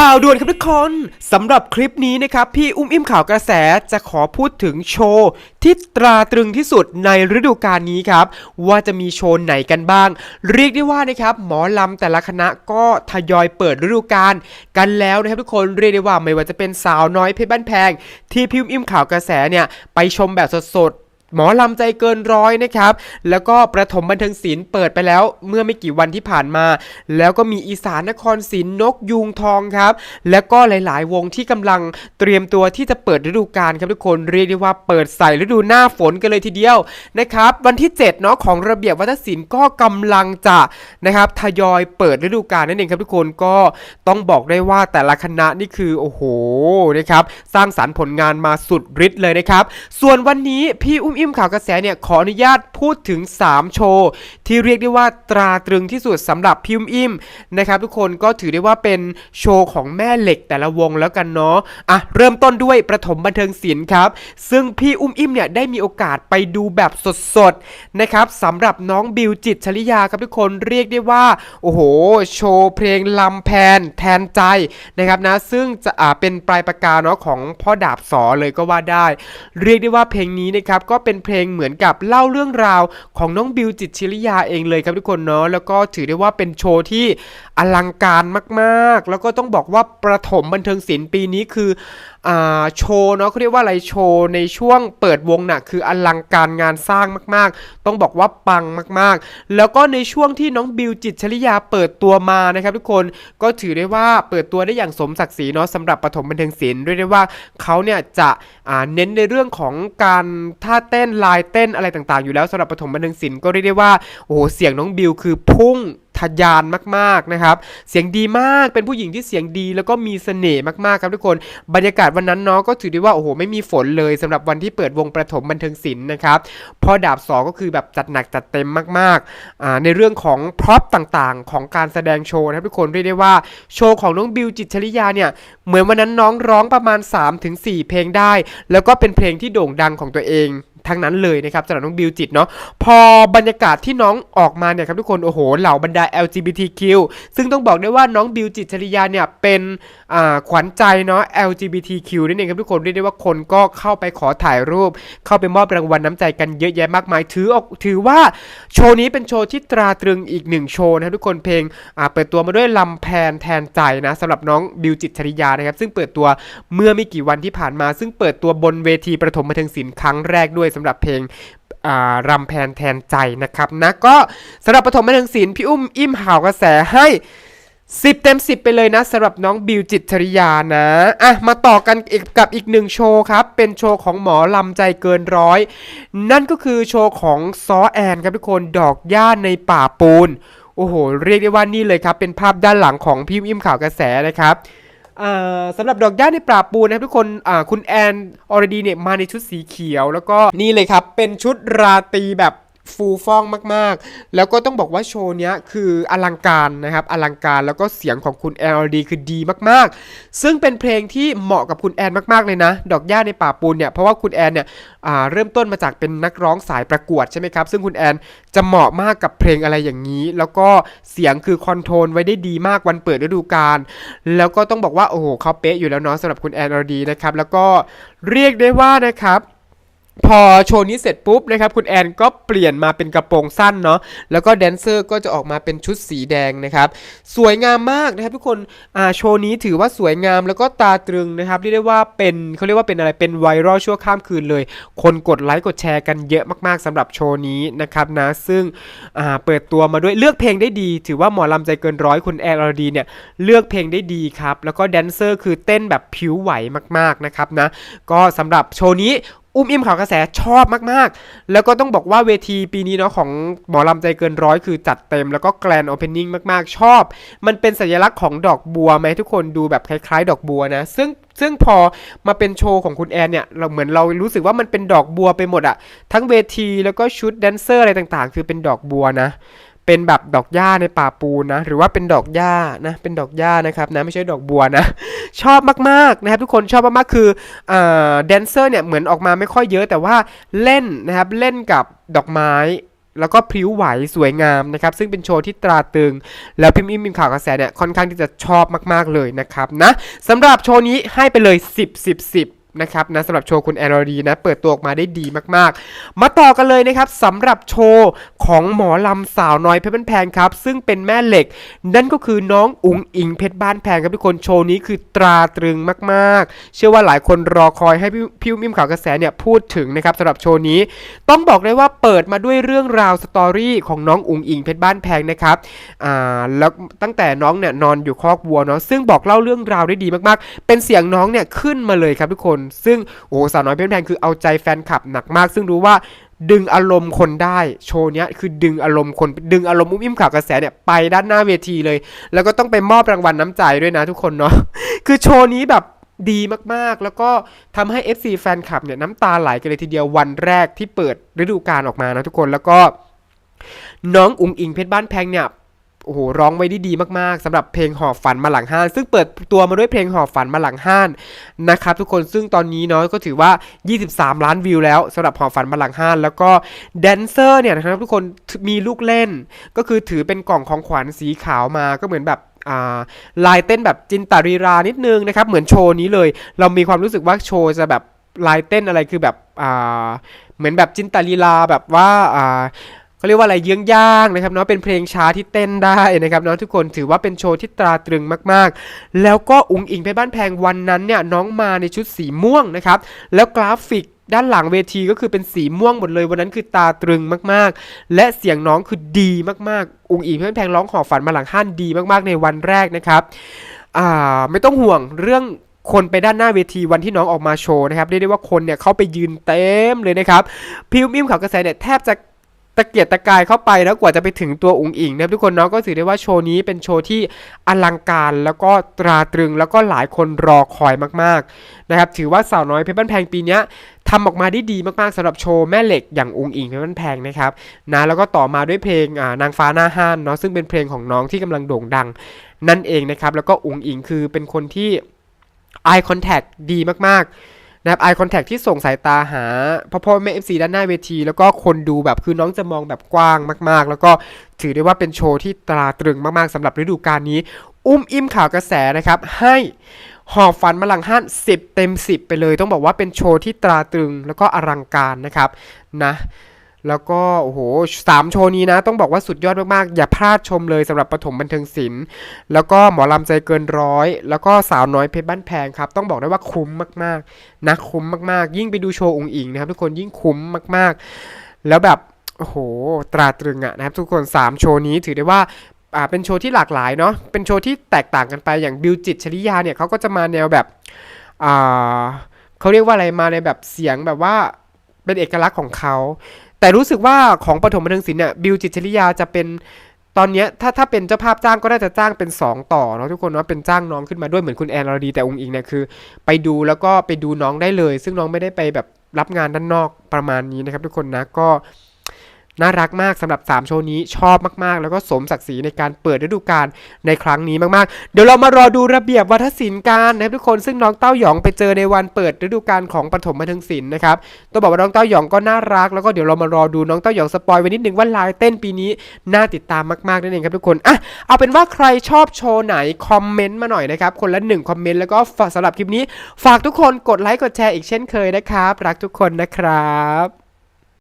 ข่าวด่วนครับทุกคนสำหรับคลิปนี้นะครับพี่อุ้มอิ่มข่าวกระแสจะขอพูดถึงโชว์ที่ตราตรึงที่สุดในฤดูกาลนี้ครับ ว่าจะมีโชว์ไหนกันบ้าง เรียกได้ว่านะครับหมอลำแต่ละคณะก็ทยอยเปิดฤดูกาลกันแล้วนะครับทุกคนเรียกได้ว่าไม่ว่าจะเป็นสาวน้อยเพชรบ้านแพง ที่พี่อุ้มอิ่มข่าวกระแสเนี่ยไปชมแบบสดๆ หมอลำใจเกินร้อยนะครับ แล้วก็ประถมบันเทิงศิลป์เปิดไปแล้วเมื่อไม่กี่วันที่ผ่านมา แล้วก็มีอีสานนครศิลป์นกยูงทองครับ แล้วก็หลาย ๆ วงที่กำลังเตรียมตัวที่จะเปิดฤดูกาลครับทุกคนเรียกได้ว่าเปิดใส่ฤดูหน้าฝนกันเลยทีเดียวนะครับ วันที่7เนาะของระเบียบวัฒนศิลป์ก็กำลังจะนะครับทยอยเปิดฤดูกาลนั่นเองครับทุกคนก็ต้องบอกได้ว่าแต่ละคณะนี่คือโอ้โหนะครับสร้างสารรค์ผลงานมาสุดฤทธิ์เลยนะครับ ส่วนวันนี้พี่อุ้มอิมข่าวกระแสเนี่ยขออนุญาตพูดถึง 3 โชว์ ที่เรียกได้ว่าตราตรึงที่สุดสำหรับพี่อุ้มอิ่มนะครับทุกคนก็ถือได้ว่าเป็นโชว์ของแม่เหล็กแต่ละวงแล้วกันเนาะอะเริ่มต้นด้วยประถมบันเทิงศิลป์ครับ ซึ่งพี่อุ้มอิ่มเนี่ยได้มีโอกาสไปดูแบบสดๆนะครับสำหรับน้องบิวจิตชลิยาครับทุกคนเรียกได้ว่าโอ้โหโชว์เพลงลำแพนแทนใจนะครับนะซึ่งจะอ่าเป็นปลายปากกาเนาะของพ่อดาบสอเลยก็ว่าได้ เรียกได้ว่าเพลงนี้นะครับก็เป็นเพลงเหมือนกับเล่าเรื่องราวของน้องบิวจิตชิริยาเองเลยครับทุกคนเนาะแล้วก็ถือได้ว่าเป็นโชว์ที่อลังการมากๆ แล้วก็ต้องบอกว่าประถมบันเทิงศิลป์ปีนี้คือ โชว์เนาะเขาเรียกว่าอะไรโชว์ในช่วงเปิดวงน่ะคืออลังการงานสร้างมากๆ ต้องบอกว่าปังมากๆ แล้วก็ในช่วงที่น้องบิวจิตชลิยาเปิดตัวมานะครับทุกคนก็ถือได้ว่าเปิดตัวได้อย่างสมศักดิ์ศรีเนาะสำหรับปฐมบันเทิงศิลป์เรียกได้ว่าเขาเนี่ยจะเน้นในเรื่องของการท่าเต้นลายเต้นอะไรต่างๆ อยู่แล้วสำหรับปฐมบันเทิงศิลป์ก็เรียกได้ว่าโอ้โหเสียงน้องบิวคือพุ่ง ทะยานมากๆนะครับ เสียงดีมากเป็นผู้หญิงที่เสียงดี แล้วก็มีเสน่ห์มากๆครับทุกคนบรรยากาศวันนั้นเนาะก็ถือได้ว่าโอ้โหไม่มีฝนเลยสำหรับวันที่เปิดวงประถมบันเทิงศิลป์นะครับพอดาบสอก็คือแบบจัดหนักจัดเต็มมากๆในเรื่องของพร็อพต่างๆ ของการแสดงโชว์นะครับทุกคนเรียกได้ว่าโชว์ของน้องบิวจิตชลิยาเนี่ยเหมือนวันนั้นน้องร้องประมาณ 3-4 เพลงได้ แล้วก็เป็นเพลงที่โด่งดังของตัวเองทั้งนั้นเลยนะครับสำหรับน้องบิวจิตเนาะพอบรรยากาศที่น้องออกมาเนี่ยครับทุกคนโอ้โหเหล่าบรรดา LGBTQ ซึ่งต้องบอกได้ว่าน้องบิวจิตชริยาเนี่ยเป็นขวัญใจเนาะ LGBTQ นั่นเองครับทุกคนเรียกได้ว่าคนก็เข้าไปขอถ่ายรูป เข้าไปมอบรางวัลน้ำใจกันเยอะแยะมากมาย ถือออกถือว่าโชว์นี้เป็นโชว์ที่ตราตรึงอีกหนึ่งโชว์นะทุกคนเพลงเปิดตัวมาด้วยลำแพนแทนใจนะสำหรับน้องบิวจิตชริยานะครับซึ่งเปิดตัวเมื่อไม่กี่วันที่ผ่านมา ซึ่งเปิดตัวบนเวทีประถมบันเทิงศิลป์ครั้งแรกด้วยสำหรับเพลงรำแพนแทนใจนะครับนะก็สำหรับปฐมบันเทิงศิลป์พี่อุ้มอิ่มห่าวกระแสให้10เต็ม10ไปเลยนะสำหรับน้องบิวจิตรชริยานะอะมาต่อกันอีกกับอีกหนึ่งโชว์ครับ เป็นโชว์ของหมอลำใจเกินร้อย นั่นก็คือโชว์ของซอแอนครับทุกคนดอกย่าในป่าปูน โอ้โห เรียกได้ว่านี่เลยครับ เป็นภาพด้านหลังของพี่อิ่มข่าวกระแสนะครับ สำหรับดอกย่าในปราบปูนะครับทุกคนคุณแอนอรดีเนี่ยมาในชุดสีเขียว แล้วก็นี่เลยครับเป็นชุดราตรีแบบ ฟูฟ่องมากๆ แล้วก็ต้องบอกว่าโชว์เนี้ยคืออลังการนะครับ อลังการแล้วก็เสียงของคุณแอนอรดีคือดีมากๆ ซึ่งเป็นเพลงที่เหมาะกับคุณแอนมากๆเลยนะ ดอกย่าในป่าปูนเนี่ย เพราะว่าคุณแอนเนี่ยเริ่มต้นมาจากเป็นนักร้องสายประกวดใช่ไหมครับ ซึ่งคุณแอนจะเหมาะมากกับเพลงอะไรอย่างนี้ แล้วก็เสียงคือคอนโทรลไว้ได้ดีมากวันเปิดฤดูกาล แล้วก็ต้องบอกว่าโอ้โหเขาเป๊ะอยู่แล้วเนาะสำหรับคุณแอนอรดีนะครับ แล้วก็เรียกได้ว่านะครับ พอโชว์นี้เสร็จปุ๊บนะครับคุณแอนก็เปลี่ยนมาเป็นกระโปรงสั้นเนาะแล้วก็แดนเซอร์ก็จะออกมาเป็นชุดสีแดงนะครับสวยงามมากนะครับทุกคนอ่าโชว์นี้ถือว่าสวยงามแล้วก็ตาตรึงนะครับเรียกได้ว่าเป็นเขาเรียกว่าเป็นอะไรเป็นไวรัลชั่วข้ามคืนเลย คนกดไลค์กดแชร์กันเยอะมากๆสำหรับโชว์นี้นะครับนะซึ่งอ่าเปิดตัวมาด้วยเลือกเพลงได้ดี ถือว่าหมอลำใจเกินร้อยคุณแอนอรดีเนี่ยเลือกเพลงได้ดีครับแล้วก็แดนเซอร์คือเต้นแบบผิวไหวมากๆนะครับนะก็สำหรับโชว์นี้ อุ้มอิ่มข่าวกระแสชอบมากๆ แล้วก็ต้องบอกว่าเวทีปีนี้เนาะของหมอลำใจเกินร้อยคือจัดเต็มแล้วก็แกลนโอเพนนิ่งมากๆ ชอบ มันเป็นสัญลักษณ์ของดอกบัวไหมทุกคนดูแบบคล้าย ๆ ดอกบัวนะ ซึ่งซึ่งพอมาเป็นโชว์ของคุณแอนเนี่ยเราเหมือนเรารู้สึกว่ามันเป็นดอกบัวไปหมดอะทั้งเวทีแล้วก็ชุดแดนเซอร์อะไรต่างๆ คือเป็นดอกบัวนะ เป็นแบบดอกหญ้าในป่าปูนนะ หรือว่าเป็นดอกหญ้านะ เป็นดอกหญ้านะครับนะ ไม่ใช่ดอกบัวนะ ชอบมากๆนะครับทุกคนชอบมากๆคืออ่าแดนเซอร์เนี่ยเหมือนออกมาไม่ค่อยเยอะแต่ว่าเล่นนะครับเล่นกับดอกไม้แล้วก็พริ้วไหวสวยงามนะครับ ซึ่งเป็นโชว์ที่ตราตึง แล้วพิมพ์อิมพิมพ์ข่าวกระแสเนี่ยค่อนข้างที่จะชอบมากๆเลยนะครับนะสำหรับโชว์นี้ให้ไปเลย 10 10 10 นะครับนะสำหรับโชว์คุณแอนอรีนะเปิดตัวออกมาได้ดีมากๆ มาต่อกันเลยนะครับสำหรับโชว์ของหมอลำสาวน้อยเพชรบ้านแพงครับ ซึ่งเป็นแม่เหล็ก นั่นก็คือน้องอุ๋งอิงเพชรบ้านแพงครับทุกคนโชว์นี้คือตราตรึงมากๆ เชื่อว่าหลายคนรอคอยให้พี่มิมข่าวกระแสเนี่ยพูดถึงนะครับสำหรับโชว์นี้ ต้องบอกเลยว่าเปิดมาด้วยเรื่องราวสตอรี่ของน้องอุ๋งอิงเพชรบ้านแพงนะครับอ่าแล้วตั้งแต่น้องเนี่ยนอนอยู่คอกวัวเนาะซึ่งบอกเล่าเรื่องราวได้ดีมากๆ เป็นเสียงน้องเนี่ยขึ้นมาเลยครับทุกคนซึ่งโอ้สาวน้อยเพชรบ้านแพงคือเอาใจแฟนคลับหนักมาก ซึ่งรู้ว่าดึงอารมณ์คนได้โชว์เนี้ยคือดึงอารมณ์คนดึงอารมณ์อุ้มอิ่มข่าวกระแสเนี่ยไปด้านหน้าเวทีเลย แล้วก็ต้องไปมอบรางวัลน้ำใจด้วยนะทุกคนเนาะคือโชว์นี้แบบดีมากๆ แล้วก็ทำให้ FC แฟนคลับเนี่ยน้ำตาไหลกันเลยทีเดียววันแรกที่เปิดฤดูกาลออกมานะทุกคนแล้วก็น้องอุ๋งอิงเพชรบ้านแพงเนี่ย โอ้โหร้องไว้ได้ดีมากๆสำหรับเพลงหอบฝันมาหลังห้าน ซึ่งเปิดตัวมาด้วยเพลงหอบฝันมาหลังห้านนะครับทุกคนซึ่งตอนนี้เนาะก็ถือว่า 23 ล้านวิวแล้วสำหรับหอบฝันมาหลังห้าน แล้วก็แดนเซอร์เนี่ยนะครับทุกคนมีลูกเล่น ก็คือถือเป็นกล่องของขวัญสีขาวมาก็เหมือนแบบลายเต้นแบบจินตารีรานิดนึงนะครับเหมือนโชว์นี้เลย เรามีความรู้สึกว่าโชว์จะแบบลายเต้นอะไรคือแบบเหมือนแบบจินตาลีลาแบบว่า เขาเรียกว่าอะไรเยื้องย่างนะครับเนาะเป็นเพลงช้าที่เต้นได้นะครับเนาะทุกคนถือว่าเป็นโชว์ที่ตราตรึงมากๆ แล้วก็อุ๋งอิงไปบ้านแพงวันนั้นเนี่ยน้องมาในชุดสีม่วงนะครับแล้วกราฟิกด้านหลังเวทีก็คือเป็นสีม่วงหมดเลยวันนั้นคือตาตรึงมากๆ และเสียงน้องคือดีมากๆ อุ๋งอิงเพชรบ้านแพงร้องขอฝันมาหลังห้านดีมากๆในวันแรกนะครับอ่าไม่ต้องห่วงเรื่องคนไปด้านหน้าเวทีวันที่น้องออกมาโชว์นะครับเรียกได้ว่าคนเนี่ยเขาไปยืนเต็มเลยนะครับพิวมิมข่าวกระแสเนี่ยแทบจะ ตะเกียกตะกายเข้าไปแล้วกว่าจะไปถึงตัวอุ๋งอิงนะครับทุกคนเนาะก็ถือได้ว่าโชว์นี้เป็นโชว์ที่อลังการแล้วก็ตราตรึงแล้วก็หลายคนรอคอยมากๆนะครับถือว่าสาวน้อยเพชรบ้านแพงปีนี้ทำออกมาได้ดีมากๆสำหรับโชว์แม่เหล็กอย่างอุ๋งอิงเพชรบ้านแพงนะครับนะแล้วก็ต่อมาด้วยเพลงนางฟ้าหน้าห้านเนาะซึ่งเป็นเพลงของน้องที่กำลังโด่งดัง นั่นเองนะครับแล้วก็อุ๋งอิงคือเป็นคนที่ eye contact ดีมากๆ นะครับ eye contact ที่ส่งสายตาหาพ่อพ่อแม่ MC ด้านหน้าเวที แล้วก็คนดูแบบคือน้องจะมองแบบกว้างมาก ๆ แล้วก็ถือได้ว่าเป็นโชว์ที่ตราตรึงมาก ๆสำหรับฤดูกาลนี้ อุ้มอิ่มข่าวกระแสนะครับให้หอบฝันมาลังห้าน 10 เต็ม 10 ไปเลย ต้องบอกว่าเป็นโชว์ที่ตราตรึงแล้วก็อลังการนะครับนะ แล้วก็โอ้โหสามโชว์นี้นะต้องบอกว่าสุดยอดมากๆ อย่าพลาดชมเลยสำหรับปฐมบันเทิงศิลป์แล้วก็หมอลำใจเกินร้อย แล้วก็สาวน้อยเพชรบ้านแพงครับ ต้องบอกได้ว่าคุ้มมากๆนะคุ้มมากๆ ยิ่งไปดูโชว์องค์อิงนะครับทุกคนยิ่งคุ้มมากๆ แล้วแบบโอ้โหตราตรึงอะนะครับทุกคน 3 โชว์นี้ถือได้ว่าอ่าเป็นโชว์ที่หลากหลายเนาะเป็นโชว์ที่แตกต่างกันไปอย่างบิวจิตชลิยาเนี่ยเขาก็จะมาแนวแบบอ่าเขาเรียกว่าอะไรมาในแบบเสียงแบบว่าเป็นเอกลักษณ์ของเขา แต่รู้สึกว่าของปฐมบันเทิงศิลป์เนี่ยบิวจิตรชริยาจะเป็นตอนนี้ถ้าถ้าเป็นเจ้าภาพจ้างก็น่าจะจ้างเป็น 2 ต่อเนาะทุกคนเนาะเป็นจ้างน้องขึ้นมาด้วยเหมือนคุณแอนอรดีแต่องค์อิงเนี่ยคือ ไปดูแล้วก็ไปดูน้องได้เลย ซึ่งน้องไม่ได้ไปแบบรับงานด้านนอกประมาณนี้นะครับทุกคนนะก็ น่ารักมากสำหรับ 3 โชว์นี้ชอบมากๆ แล้วก็สมศักดิ์ศรีในการเปิดฤดูกาลในครั้งนี้มากๆ เดี๋ยวเรามารอดูระเบียบวัฒนศิลป์กันนะครับทุกคนซึ่งน้องเต้าหยองไปเจอในวันเปิดฤดูกาลของปฐมบันเทิงศิลป์นะครับต้องบอกว่าน้องเต้าหยองก็น่ารัก แล้วก็เดี๋ยวเรามารอดูน้องเต้าหยองสปอยไว้นิดนึงว่าลายเต้นปีนี้น่าติดตามมากๆนั่นเองครับทุกคนอะเอาเป็นว่าใครชอบโชว์ไหนคอมเมนต์มาหน่อยนะครับคนละหนึ่งคอมเมนต์แล้วก็ฝากสำหรับคลิปนี้ ฝากทุกคนกดไลค์กดแชร์อีกเช่นเคยนะครับรักทุกคนนะครับ